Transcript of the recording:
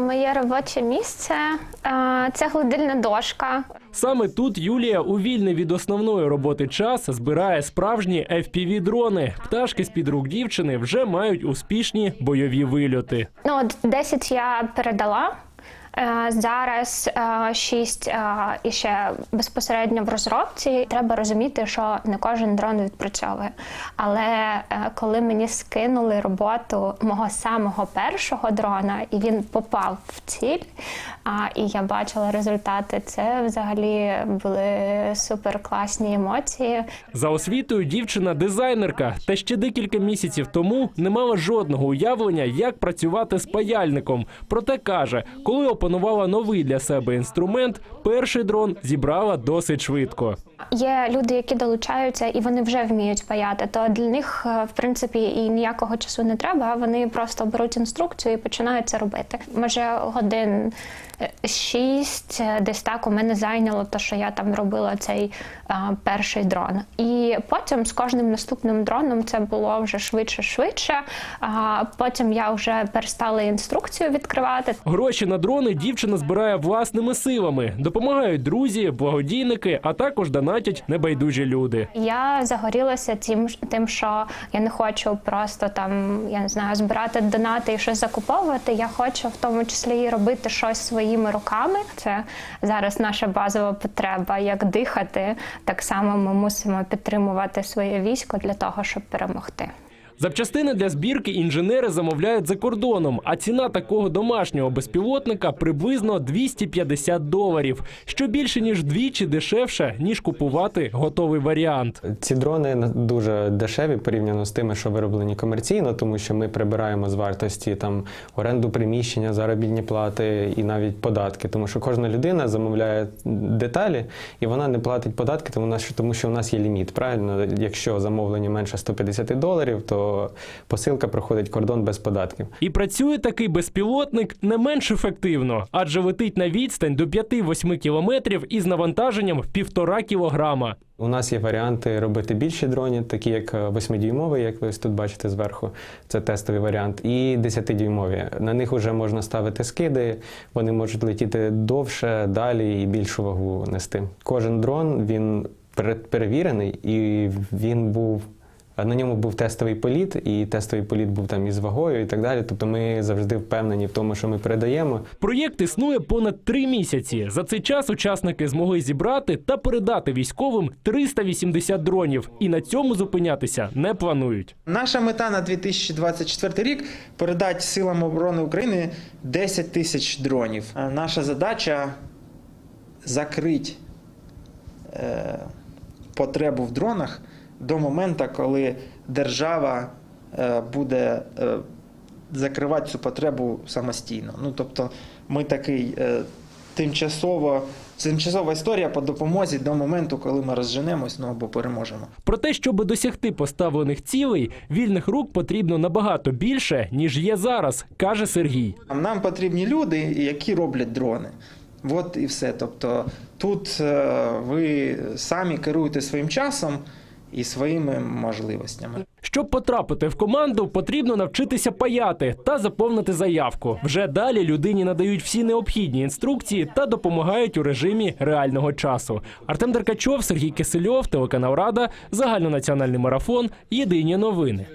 Моє робоче місце е, це гладильна дошка. Саме тут Юлія у вільний від основної роботи час збирає справжні fpv дрони Пташки з під рук дівчини вже мають успішні бойові вильоти. Ну, от 10 я передала. Е, Зараз 6 і ще безпосередньо в розробці. Треба розуміти, що не кожен дрон відпрацьовує. Але е, коли мені скинули роботу мого самого першого дрона, і він попав в ціль, і я бачила результати, це взагалі були супер класні емоції. За освітою дівчина дизайнерка, та ще декілька місяців тому не мала жодного уявлення, як працювати з паяльником. Проте каже, коли опанувала новий для себе інструмент, перший дрон зібрала досить швидко. Є люди, які долучаються і вони вже вміють паяти. То для них, е, в принципі, і ніякого часу не треба. Вони просто беруть інструкцію і починають це робити. Може, годин е, шість, е, десь так у мене зайняло те, що я там робила цей е, перший дрон. І потім з кожним наступним дроном це було вже швидше, швидше. А потім я вже перестала інструкцію відкривати. Гроші на дрони дівчина збирає власними силами. Допомагають друзі, благодійники, а також донатять небайдужі люди. Я загорілася тим, тим, що я не хочу просто там, я не знаю, збирати донати і щось закуповувати. Я хочу в тому числі і робити щось своїми руками. Це зараз наша базова потреба. Як дихати, так само ми мусимо підтримувати своє військо для того, щоб перемогти. Запчастини для збірки інженери замовляють за кордоном, а ціна такого домашнього безпілотника приблизно 250 доларів, що більше ніж вдвічі дешевше ніж купувати готовий варіант. Ці дрони дуже дешеві порівняно з тими, що вироблені комерційно, тому що ми прибираємо з вартості там оренду приміщення, заробітні плати і навіть податки. Тому що кожна людина замовляє деталі і вона не платить податки, тому нас- тому що у нас є ліміт. Правильно, якщо замовлення менше 150 доларів, то посилка проходить кордон без податків. І працює такий безпілотник не менш ефективно, адже летить на відстань до 5-8 кілометрів із навантаженням в півтора кілограма. У нас є варіанти робити більші дрони, такі як 8-дюймовий, як ви ось тут бачите зверху. Це тестовий варіант, і 10-дюймові. На них вже можна ставити скиди, вони можуть летіти довше, далі і більшу вагу нести. Кожен дрон він пере- перевірений і він був. На ньому був тестовий політ, і тестовий політ був там із вагою і так далі. Тобто ми завжди впевнені в тому, що ми передаємо. Проєкт існує понад три місяці. За цей час учасники змогли зібрати та передати військовим 380 дронів, і на цьому зупинятися не планують. Наша мета на 2024 рік передати силам оборони України 10 тисяч дронів. Наша задача закрити е, потребу в дронах до моменту, коли держава е, буде е, закривати цю потребу самостійно. Ну, тобто, ми такий е, тимчасово. Тимчасова історія по допомозі до моменту, коли ми розженемось ну або переможемо. Про те, щоб досягти поставлених цілей, вільних рук потрібно набагато більше ніж є зараз, каже Сергій. Нам потрібні люди, які роблять дрони. От і все. Тобто тут ви самі керуєте своїм часом і своїми можливостями. Щоб потрапити в команду, потрібно навчитися паяти та заповнити заявку. Вже далі людині надають всі необхідні інструкції та допомагають у режимі реального часу. Артем Деркачов, Сергій Кисельов, телеканал Рада, загальнонаціональний марафон. Єдині новини.